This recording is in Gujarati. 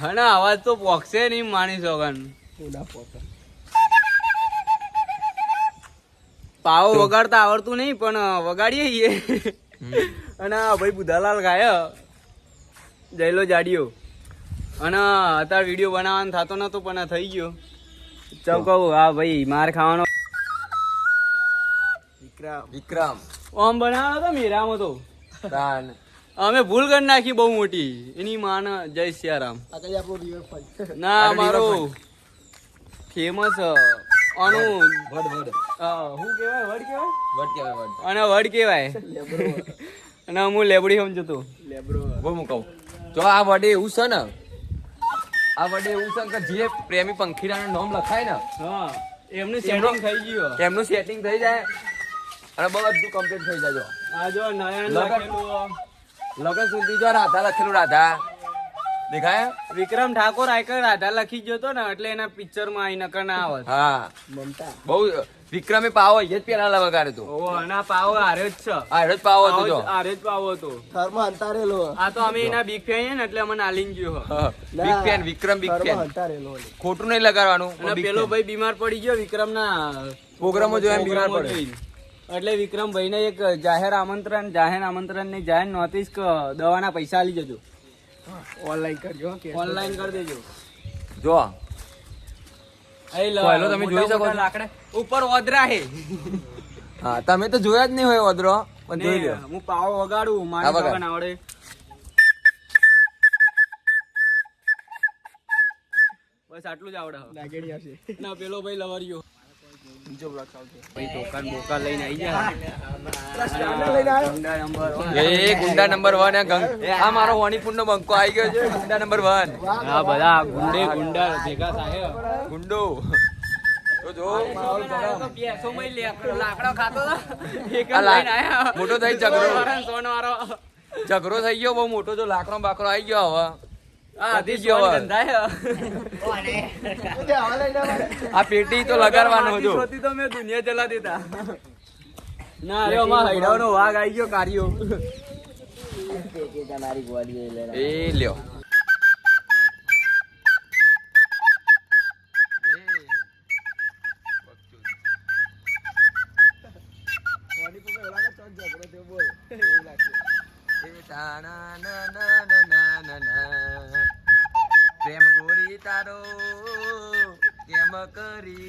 હા ના અવાજ તો પોક્ષે નહીં માણી સોગન પાવો વગાડતા આવડતું નહીં પણ વગાડીએ છીએ. અને ભાઈ બુધાલાલ ગાય જયલો જાડિયો. અને અત્યારે વીડિયો બનાવવાનો થતો નતો પણ થઈ ગયો. ચાલ કહું હા ભાઈ માર ખાવાનો. વિક્રમ. વિક્રમ. ઓમ બનાવવાનો તો મેરામાં તો. તાન. અમે ભૂલ કરી નાખી બહુ મોટી. એની માન જય સિયારામ. ના મારો ફેમસ આનું વડ વડ. અ, શું કહેવાય? વડ કહેવાય? વડ કહેવાય અને વડ કહેવાય. અને હું લેબડી સમજતો બહુ હું કહું જો આ વડે એવું છે ને આ વડે એવું છે કે જે પ્રેમી પંખીડાનું નામ લખાય ને હા એમનું સેટિંગ થઈ ગયું. એમનું સેટિંગ થઈ જાય અને બધું કમ્પ્લીટ થઈ જાય આ જો નયન લખેલું લગન સુધી જો રાધા લખેલું રાધા. દેખાય? વિક્રમ ઠાકોર આયકર રાધા લખી ગયો તો ને એટલે એના પિક્ચરમાં આઈ નકર ના આવત. હા. મમતા. બહુ વિક્રમે પાવો એ જ પેલા લગાડે તો ઓ અને પાવો આરે જ છે. આરે જ પાવો હતો જો આરે જ પાવો હતો. થરમાં અંતારેલો. આ તો અમે એના બિગ ફેન ને એટલે અમને આલીન ગયો. Big fan Vikram big fan અંતારેલો ખોટું નહીં લગાડવાનું અને પેલો ભાઈ બીમાર પડી ગયો વિક્રમ ના પ્રોગ્રામો જો એમ બીમાર પડે. એટલે વિક્રમભાઈ ને એક જાહેર આમંત્રણ જાહેર આમંત્રણની જાહેર નોટિસ કે દવાના પૈસા આલી જજો ઓનલાઈન કરજો ઓનલાઈન કરી દેજો. જો. તમે જોઈ શકો છો. લાકડા ઉપર ઓદરા હે. હા તમે તો જોયા જ નહીં હોય ઓદરો પણ જોઈ ને હું પાવ વગાડું મારી વગાડ. આવડે. બસ આટલું જ આવડે. લાગેડી આવશે. ના પેલો ભાઈ લવરિયો બીજો બ્લોક આવશે બોકા લઈને આવી જાય લઈને આવ્યો ગુંડા નંબર એ ગુંડા નંબર વન આ મારો વણીપુર નો બંકો આવી ગયો છે ગુંડા નંબર વન હા બધા ગુંડે ગુંડા ભેગા થાય. ગુંડો. તો જો. લાકડો ખાતો હતો. એક જ આ લા- લઈને આયા. મોટો થઈ ઝઘડો. ઝઘડો ગયો બહુ મોટો. જો લાકડો બાકડો આવી ગયો હવે. આ પેટી તો લગાડવાનો સોતી તો મેં દુનિયા ચલા દેતા ના અરે અમાર હૈડાનો વાઘ આવી ગયો કાર્યો એ લ્યો. બોલ. તારો. કેમ કરી